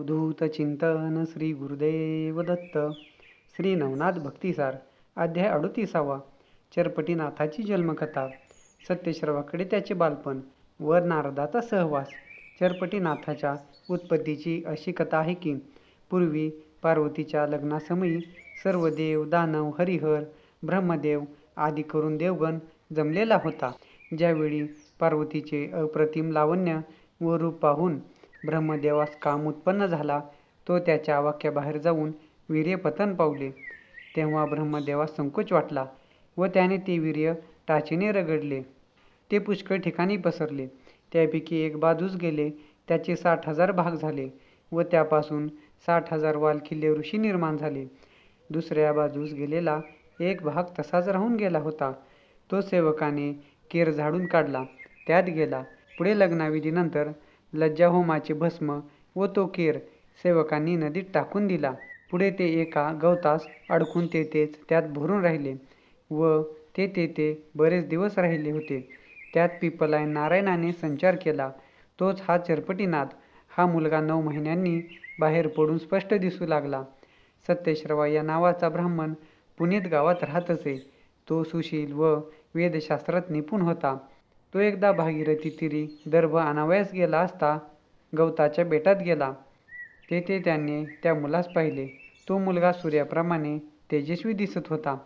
अवधूत चिंतन श्री गुरुदेव दत्त. श्री नवनाथ भक्तिसार अध्याय अडोतीसावा. चरपटीनाथाची जन्मकथा. सत्यश्रवाकडे त्याचे बालपण. वर नारदाचा सहवास. चरपटीनाथाच्या उत्पत्तीची अशी कथा आहे की पूर्वी पार्वतीच्या लग्नासमयी सर्व देव दानव हरिहर ब्रह्मदेव आदी करून देवगण जमलेला होता. ज्यावेळी पार्वतीचे अप्रतिम लावण्य व रूप पाहून ब्रह्मदेवास काम उत्पन्न झाला. तो त्याच्या आवाक्याबाहेर जाऊन वीर्यपतन पावले. तेव्हा ब्रह्मदेवास संकोच वाटला व त्याने ते वीर्य टाचीने रगडले. ते पुष्कळ ठिकाणी पसरले. त्यापैकी एक बाजूस गेले. त्याचे साठ हजार भाग झाले व त्यापासून साठ हजार वालखिल्ले ऋषी निर्माण झाले. दुसऱ्या बाजूस गेलेला एक भाग तसाच राहून गेला होता. तो सेवकाने केर झाडून काढला. त्यात गेला. पुढे लग्नाविधीनंतर लज्जाहोमाचे भस्म व तो केर सेवकांनी नदीत टाकून दिला. पुढे ते एका गवतास अडकून तेथेच त्यात भरून राहिले व ते तेथे बरेच दिवस राहिले होते. त्यात पिपलाय नारायणाने संचार केला. तोच हा चरपटीनाथ. हा मुलगा नऊ महिन्यांनी बाहेर पडून स्पष्ट दिसू लागला. सत्यश्रवा या नावाचा ब्राह्मण पुणेत गावात राहत असे. तो सुशील व वेदशास्त्रात निपुण होता. तो एकदा भागीरथी तिरी दर्भ आणावयास गेला असता गवताच्या बेटात गेला. तेथे त्याने त्या मुलास पाहिले. तो मुलगा सूर्याप्रमाणे तेजस्वी दिसत होता.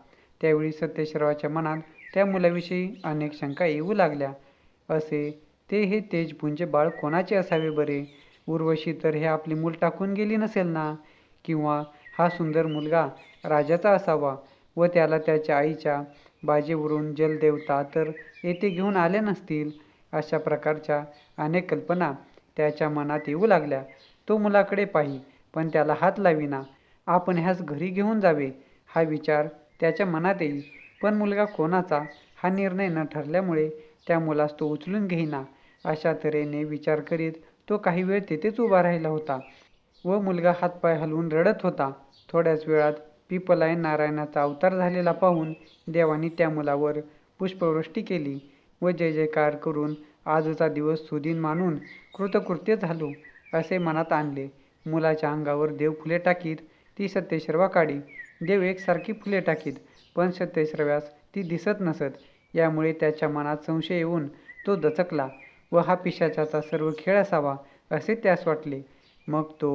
त्यावेळी सत्यश्रवाच्या मनात त्या मुलाविषयी अनेक शंका येऊ लागल्या. असे ते हे तेजपुंज बाळ कोणाचे असावे बरे? उर्वशी तर हे आपली मूल टाकून गेली नसेल ना? किंवा हा सुंदर मुलगा राजाचा असावा व त्याला त्याच्या आईच्या बाजीवरून जलदेवता तर येथे घेऊन आले नसतील अशा प्रकारच्या अनेक कल्पना त्याच्या मनात येऊ लागल्या. तो मुलाकडे पाही पण त्याला हात लाविना. आपण ह्यास घरी घेऊन जावे हा विचार त्याच्या मनात येई पण मुलगा कोणाचा हा निर्णय न ठरल्यामुळे त्या मुलास तो उचलून घेईना. अशा तऱ्हेने विचार करीत तो काही वेळ तेथेच उभा राहिला होता व मुलगा हातपाय हलवून रडत होता. थोड्याच वेळात पिपलाय नारायणाचा अवतार झालेला पाहून देवाने त्या मुलावर पुष्पवृष्टी केली व जय जयकार करून आजचा दिवस सुदिन मानून कृतकृत्य झालो असे मनात आणले. मुलाच्या अंगावर देव फुले टाकीत ती सत्यश्रवा काढी. देव एकसारखी फुले टाकीत पण सत्यश्रव्यास ती दिसत नसत. यामुळे त्याच्या मनात संशय येऊन तो दचकला व हा पिशाचाचा सर्व खेळ असावा असे त्यास वाटले. मग तो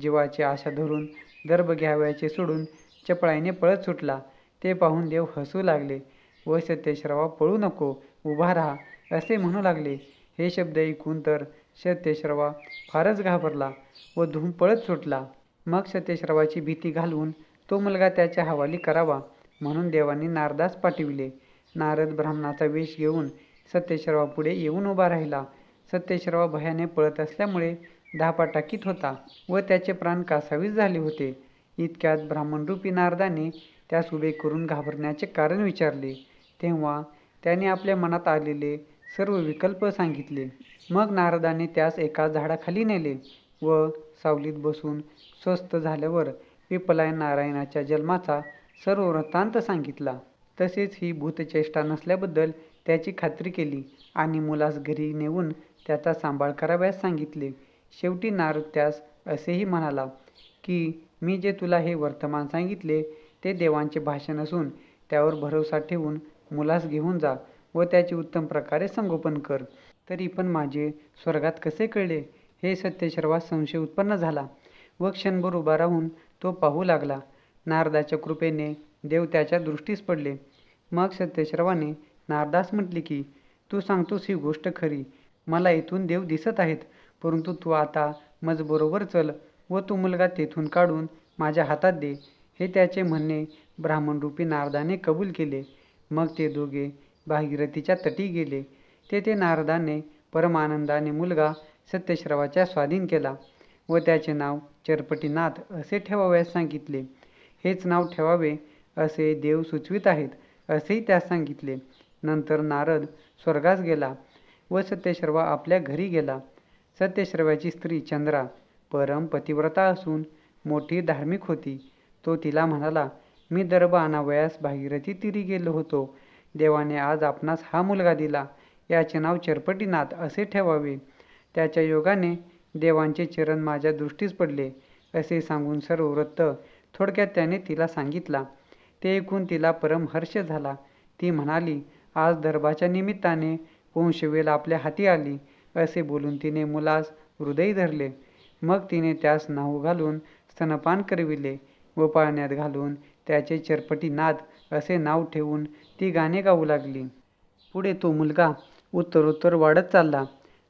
जीवाची आशा धरून दर्भ घ्यावयाचे सोडून चपळाईने पळत सुटला. ते पाहून देव हसू लागले. व सत्यश्रवा पळू नको उभा राहा असे म्हणू लागले. हे शब्द ऐकून तर सत्यश्रवा फारच घाबरला व धूम पळत सुटला. मग सत्यश्रवाची भीती घालवून तो मुलगा त्याच्या हवाली करावा म्हणून देवांनी नारदास पाठविले. नारद ब्राह्मणाचा वेश घेऊन सत्यश्रवा पुढे येऊन उभा राहिला. सत्यश्रवा भयाने पळत असल्यामुळे धापा टाकीत होता व त्याचे प्राण कासावीस झाले होते. इतक्यात ब्राह्मणरूपी नारदाने त्यास उभे करून घाबरण्याचे कारण विचारले. तेव्हा त्याने आपल्या मनात आलेले सर्व विकल्प सांगितले. मग नारदाने त्यास एका झाडाखाली नेले व सावलीत बसून स्वस्थ झाल्यावर पिपलाय नारायणाच्या जन्माचा सर्व वृत्तांत सांगितला. तसेच ही भूतचेष्टा नसल्याबद्दल त्याची खात्री केली आणि मुलास घरी नेऊन त्याचा सांभाळ करावयास सांगितले. शेवटी नारद त्यास असेही म्हणाला की मी जे तुला हे वर्तमान सांगितले ते देवांचे भाषण असून त्यावर भरोसा ठेवून मुलास घेऊन जा व त्याचे उत्तम प्रकारे संगोपन कर. तरी पण माझे स्वर्गात कसे कळले? हे सत्यश्रवास संशय उत्पन्न झाला व क्षणभर उभा राहून तो पाहू लागला. नारदाच्या कृपेने देव त्याच्या दृष्टीस पडले. मग सत्यशर्वाने नारदास म्हटले की तू सांगतोस ही गोष्ट खरी. मला इथून देव दिसत आहेत परंतु तू आता मजबरोबर चल. व तो मुलगा तेथून काढून माझ्या हातात दे हे त्याचे म्हणणे ब्राह्मणरूपी नारदाने कबूल केले. मग ते दोघे भागीरथीच्या तटी गेले. तेथे नारदाने परमानंदाने मुलगा सत्यश्रवाच्या स्वाधीन केला व त्याचे नाव चरपटीनाथ असे ठेवावयास सांगितले. हेच नाव ठेवावे असे देव सुचवित आहेत असेही त्यास सांगितले. नंतर नारद स्वर्गास गेला व सत्यश्रवा आपल्या घरी गेला. सत्यश्रवाची स्त्री चंद्रा परम पतिव्रता असून मोठी धार्मिक होती. तो तिला म्हणाला मी दर्भ आणावयास भागीरथी तिरी गेलो होतो. देवाने आज आपणास हा मुलगा दिला. याचे नाव चरपटीनाथ असे ठेवावे. त्याच्या योगाने देवांचे चरण माझ्या दृष्टीस पडले असे सांगून सर्व वृत्त थोडक्यात त्याने तिला सांगितला. ते ऐकून तिला परम हर्ष झाला. ती म्हणाली आज दर्भाच्या निमित्ताने वंशवेल आपल्या हाती आली असे बोलून तिने मुलास हृदय धरले. मग तिने त्यास नाव घालून स्तनपान करविले व पाळण्यात घालून त्याचे चरपटी नाद असे नाव ठेवून ती गाणे गाऊ लागली. पुढे तो मुलगा उत्तरोत्तर वाढत चालला.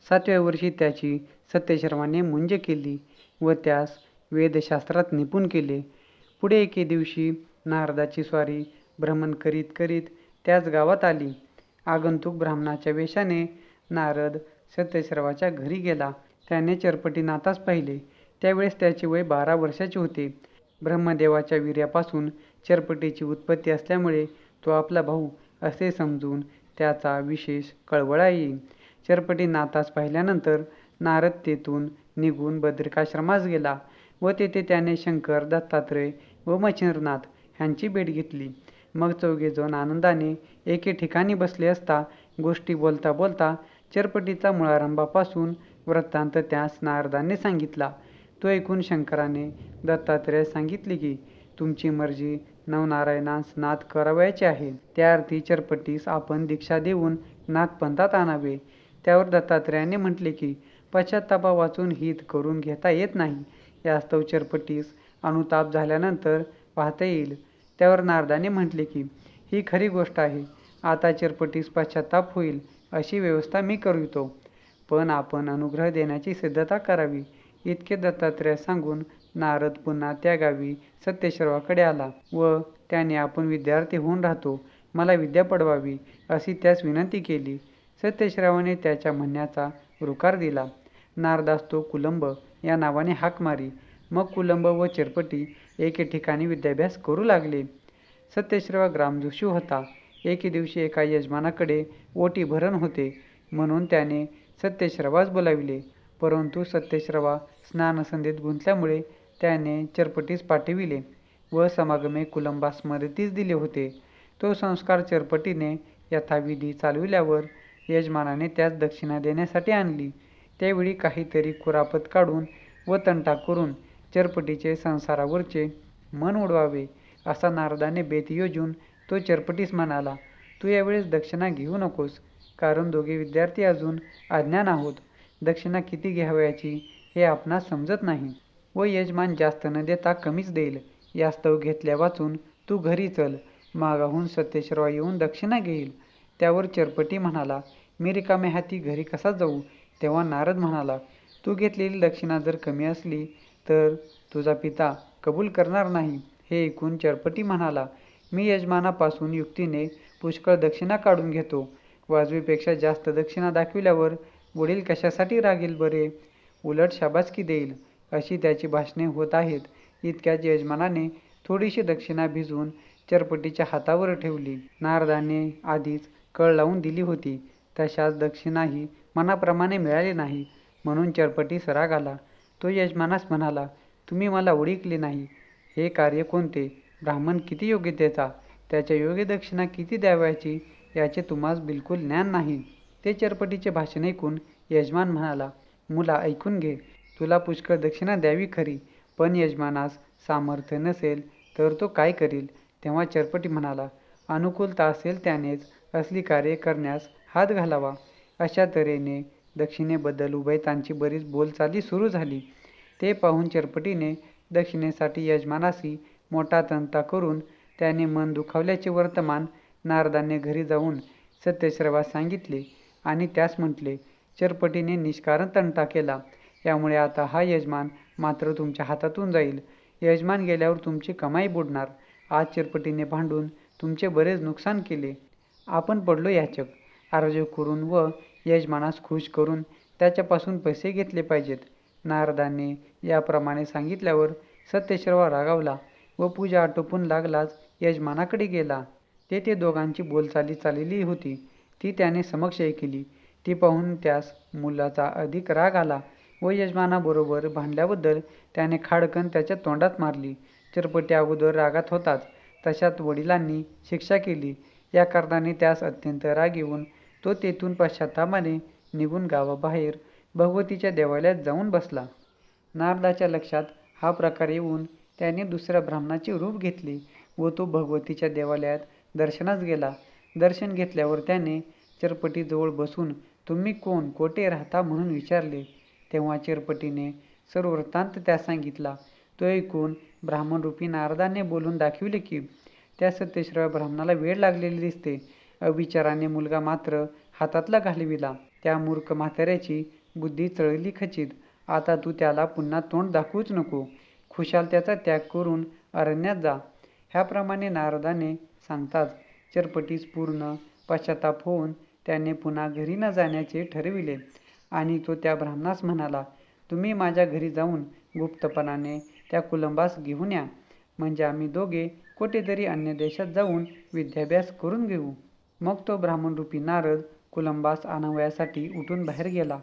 सातव्या वर्षी त्याची सत्यशर्माने मुंज केली व त्यास वेदशास्त्रात निपुण केले. पुढे एके दिवशी नारदाची स्वारी भ्रमण करीत करीत त्याच गावात आली. आगंतुक ब्राह्मणाच्या वेशाने नारद सत्यश्रवाच्या घरी गेला. त्याने चरपटी चरपटीनाथास पाहिले. त्यावेळेस त्याचे वय बारा वर्षाचे होते. ब्रह्मदेवाच्या वीर्यापासून चरपटीची उत्पत्ती असल्यामुळे तो आपला भाऊ असे समजून त्याचा विशेष कळवळा येईल. चरपटी चरपटीनाथास पाहिल्यानंतर नारद तेथून निघून बद्रिकाश्रमास गेला व तेथे त्याने शंकर दत्तात्रय व मच्छिंद्रनाथ ह्यांची भेट घेतली. मग चौघेजण आनंदाने एके ठिकाणी बसले असता गोष्टी बोलता बोलता चरपटीचा मुळारंभापासून वृत्तांत त्यास नारदाने सांगितला. तो ऐकून शंकराने दत्तात्रयास सांगितले की तुमची मर्जी नवनारायणास नाथ करावयाचे आहे. त्या अर्थी चरपटीस आपण दीक्षा देऊन नाथपंथात आणावे. त्यावर दत्तात्रयाने म्हटले की पश्चातापा वाचून हित करून घेता येत नाही. यास्तव चरपटीस अनुताप झाल्यानंतर पाहता येईल. त्यावर नारदाने म्हटले की ही खरी गोष्ट आहे. आता चरपटीस पश्चाताप होईल अशी व्यवस्था मी करितो. पण आपण अनुग्रह देण्याची सिद्धता करावी इतके दत्तात्रय सांगून नारद पुन्हा त्या गावी सत्यश्रवाकडे आला व त्याने आपण विद्यार्थी होऊन राहतो मला विद्या पडवावी अशी त्यास विनंती केली. सत्यश्रावाने त्याच्या म्हणण्याचा रुकार दिला. नारदास तो कुलंब या नावाने हाक मारी. मग कुलंब व चिरपटी एके ठिकाणी विद्याभ्यास करू लागले. सत्यश्रवा ग्रामजोशी होता. एके दिवशी एका यजमानाकडे ओटी भरण होते. म्हणून त्याने सत्यश्रवास बोलाविले. परंतु सत्यश्रवा स्नानसंधीत गुंतल्यामुळे त्याने चरपटीस पाठविले व समागमे कुलंबास स्मृतीस दिले होते. तो संस्कार चरपटीने यथाविधी चालविल्यावर यजमानाने त्यास दक्षिणा देण्यासाठी आणली. त्यावेळी काहीतरी कुरापत काढून व तंटा करून चरपटीचे संसारावरचे मन उडवावे असा नारदाने बेत योजून तो चरपटीस म्हणाला तू यावेळेस दक्षिणा घेऊ नकोस. कारण दोघे विद्यार्थी अजून अज्ञान आहोत. दक्षिणा किती घ्यावयाची हे आपणास समजत नाही. व यजमान जास्त न देता कमीच देईल. यास्तव घेतल्या वाचून तू घरी चल. मागाहून सत्यश्रवा येऊन दक्षिणा घेईल. त्यावर चरपटी म्हणाला मी रिकाम्या हाती घरी कसा जाऊ? तेव्हा नारद म्हणाला तू घेतलेली दक्षिणा जर कमी असली तर तुझा पिता कबूल करणार नाही. हे ऐकून चरपटी म्हणाला मी यजमानापासून युक्तीने पुष्कळ दक्षिणा काढून घेतो. वाजवीपेक्षा जास्त दक्षिणा दाखविल्यावर वडील कशासाठी रागेल बरे? उलट शाबासकी देईल अशी त्याची भाषणे होत आहेत. इतक्याच यजमानाने थोडीशी दक्षिणा भिजवून चरपटीच्या हातावर ठेवली. नारदाने आधीच कळ लावून दिली होती तशाच दक्षिणाही मनाप्रमाणे मिळाली नाही. म्हणून चरपटीस राग आला. तो यजमानास म्हणाला तुम्ही मला ओळखले नाही. हे कार्य कोणते? ब्राह्मण किती योग्यतेचा? त्याच्या योग्य दक्षिणा किती द्यावयाची? याचे तुम्हास बिलकुल ज्ञान नाही. ते चरपटीचे भाषण ऐकून यजमान म्हणाला मुला ऐकून घे. तुला पुष्कळ दक्षिणा द्यावी खरी. पण यजमानास सामर्थ्य नसेल तर तो काय करील? तेव्हा चरपटी म्हणाला अनुकूलता असेल त्यानेच असली कार्य करण्यास हात घालावा. अशा तऱ्हेने दक्षिणेबद्दल उभयतांची बरीच बोलचाली सुरू झाली. ते पाहून चरपटीने दक्षिणेसाठी यजमानाशी मोठा तंता करून त्याने मन दुखावल्याचे वर्तमान नारदाने घरी जाऊन सत्यश्रवास सांगितले आणि त्यास म्हटले चरपटीने निष्कारण तंटा केला. यामुळे आता हा यजमान मात्र तुमच्या हातातून जाईल. यजमान गेल्यावर तुमची कमाई बुडणार. आज चिरपटीने भांडून तुमचे बरेच नुकसान केले. आपण पडलो याचक. अर्ज करून व यजमानास खुश करून त्याच्यापासून पैसे घेतले पाहिजेत. नारदाने याप्रमाणे सांगितल्यावर सत्यश्रवा रागावला व पूजा आटोपून लागलाच यजमानाकडे गेला. तेथे दोघांची बोलचाली चाललेली होती. ती त्याने समक्ष ऐकली ती पाहून त्यास मुलाचा अधिक राग आला व यजमानाबरोबर भांडल्याबद्दल त्याने खाडकन त्याच्या तोंडात मारली. चिरपट्या अगोदर रागात होताच. तशात वडिलांनी शिक्षा केली. या कारणाने त्यास अत्यंत राग येऊन तो तेथून पश्चातापाने निघून गावाबाहेर भगवतीच्या देवालयात जाऊन बसला. नारदाच्या लक्षात हा प्रकार येऊन त्याने दुसऱ्या ब्राह्मणाचे रूप घेतले व तो भगवतीच्या देवालयात दर्शनास गेला. दर्शन घेतल्यावर त्याने चरपटीजवळ बसून तुम्ही कोण? कोठे राहता? म्हणून विचारले. तेव्हा चिरपटीने सर्व वृत्तांत त्यास सांगितला. तो ऐकून ब्राह्मणरूपी नारदाने बोलून दाखविले की त्या सत्यश्रव ब्राह्मणाला वेळ लागलेली दिसते. अविचाराने मुलगा मात्र हातातला घालविला. त्या मूर्ख म्हाताऱ्याची बुद्धी चळली खचित. आता तू त्याला पुन्हा तोंड दाखवूच नको. खुशाल त्याचा त्याग करून अरण्यात जा. ह्याप्रमाणे नारदाने सांगताच चरपटीस पूर्ण पश्चाताप होऊन त्याने पुन्हा घरी न जाण्याचे ठरविले. आणि तो त्या ब्राह्मणास म्हणाला तुम्ही माझ्या घरी जाऊन गुप्तपणाने त्या कुलंबास घेऊन या. म्हणजे आम्ही दोघे कुठेतरी अन्य देशात जाऊन विद्याभ्यास करून घेऊ. मग तो ब्राह्मणरूपी नारद कुलंबास आणावयासाठी उठून बाहेर गेला.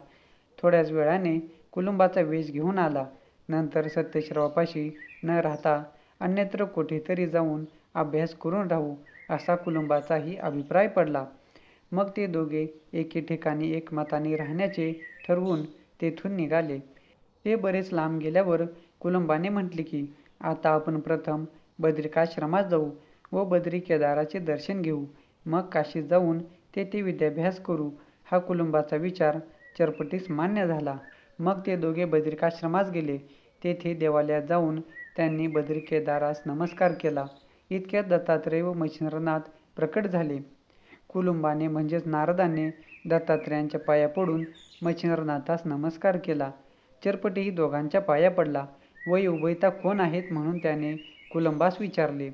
थोड्याच वेळाने कुलंबाचा वेश घेऊन आला. नंतर सत्यश्रवापाशी न राहता अन्यत्र कुठेतरी जाऊन अभ्यास करून राहू असा कुलुंबाचाही अभिप्राय पडला. मग ते दोघे एके ठिकाणी एकमताने राहण्याचे ठरवून तेथून निघाले. ते बरेच लांब गेल्यावर कुलंबाने म्हटले की आता आपण प्रथम बद्रिकाश्रमात जाऊ व बद्री केदाराचे दर्शन घेऊ. मग काशीत जाऊन तेथे विद्याभ्यास करू. हा कुलुंबाचा विचार चरपटीस मान्य झाला. मग ते दोघे बद्रिकाश्रमास गेले. तेथे देवालयात जाऊन त्यांनी बद्रिकेदारास नमस्कार केला. इतक्यात दत्तात्रेय व मच्छिंद्रनाथ प्रकट झाले. कुलुंबाने म्हणजेच नारदाने दत्तात्रयांच्या पाया पडून मच्छिंद्रनाथास नमस्कार केला. चरपटीही दोघांच्या पाया पडला. व उभयता कोण आहेत म्हणून त्याने कुलंबास विचारले.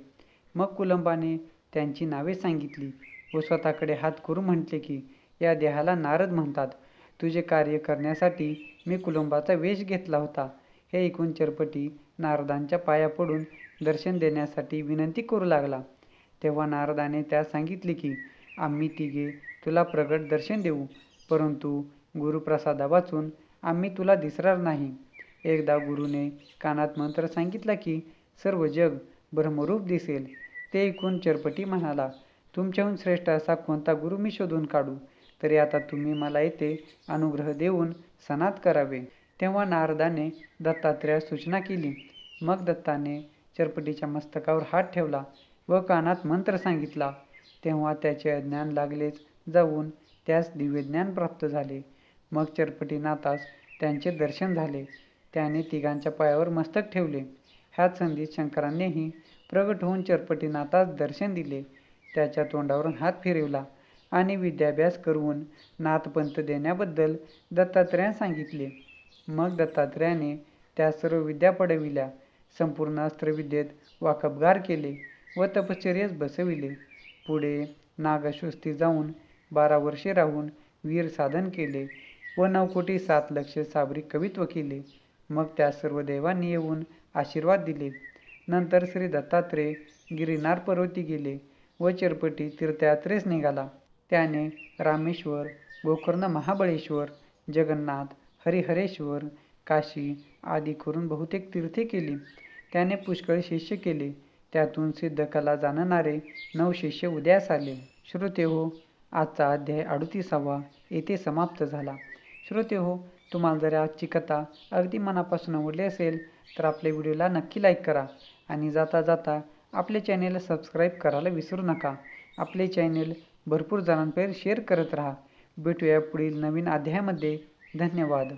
मग कुलंबाने त्यांची नावे सांगितली व स्वतःकडे हात करून म्हटले की या देहाला नारद म्हणतात. तुझे कार्य करण्यासाठी मी कुलंबाचा वेश घेतला होता. हे ऐकून चरपटी नारदांच्या पाया पडून दर्शन देण्यासाठी विनंती करू लागला. तेव्हा नारदाने त्यास सांगितले की आम्ही तिघे तुला प्रगट दर्शन देऊ परंतु गुरुप्रसादा वाचून आम्ही तुला दिसणार नाही. एकदा गुरुने कानात मंत्र सांगितला की सर्व जग ब्रह्मरूप दिसेल. ते ऐकून चरपटी म्हणाला तुमच्याहून श्रेष्ठ असा कोणता गुरु मी शोधून काढू? तरी आता तुम्ही मला येथे अनुग्रह देऊन सनात करावे. तेव्हा नारदाने दत्तात्रयास सूचना केली. मग दत्ताने चरपटीच्या मस्तकावर हात ठेवला व कानात मंत्र सांगितला तेव्हा त्याचे अज्ञान लागलेच जाऊन त्यास दिव्यज्ञान प्राप्त झाले. मग चरपटीनाथास त्यांचे दर्शन झाले. त्याने तिघांच्या पायावर मस्तक ठेवले. ह्याच संधीत शंकरांनीही प्रगट होऊन चरपटीनाथास दर्शन दिले. त्याच्या तोंडावरून हात फिरवला आणि विद्याभ्यास करून नाथपंथ देण्याबद्दल दत्तात्रेयाने सांगितले. मग दत्तात्रयाने त्या सर्व विद्या पडविल्या. संपूर्ण अस्त्रविद्येत वाकबगार केले व तपश्चर्यास बसविले. पुढे नागश्वस्ती जाऊन बारा वर्षे राहून वीर साधन केले व नवकोटी सात लक्ष साबरी कवित्व केले. मग त्या सर्व देवांनी येऊन आशीर्वाद दिले. नंतर श्री दत्तात्रेय गिरिनार पर्वती गेले व चिरपटी तीर्थयात्रेस निघाला. त्याने रामेश्वर गोकर्ण महाबळेश्वर जगन्नाथ हरिहरेश्वर काशी आदी करून बहुतेक तीर्थे केली. त्याने पुष्कळ शिष्य केले. त्यातून सिद्धकला जाणणारे नऊ शिष्य उदयास आले. श्रोते हो आजचा अध्याय अडुतीसावा. येथे समाप्त झाला. श्रोते हो तुम्हाला जर आजची कथा अगदी मनापासून आवडली असेल तर आपल्या व्हिडिओला नक्की लाईक करा आणि जाता जाता आपले चॅनेल सबस्क्राईब करायला विसरू नका. आपले चॅनेल भरपूर जणांपर्यंत शेअर करत राहा. भेटूया पुढील नवीन अध्यायामध्ये. धन्यवाद.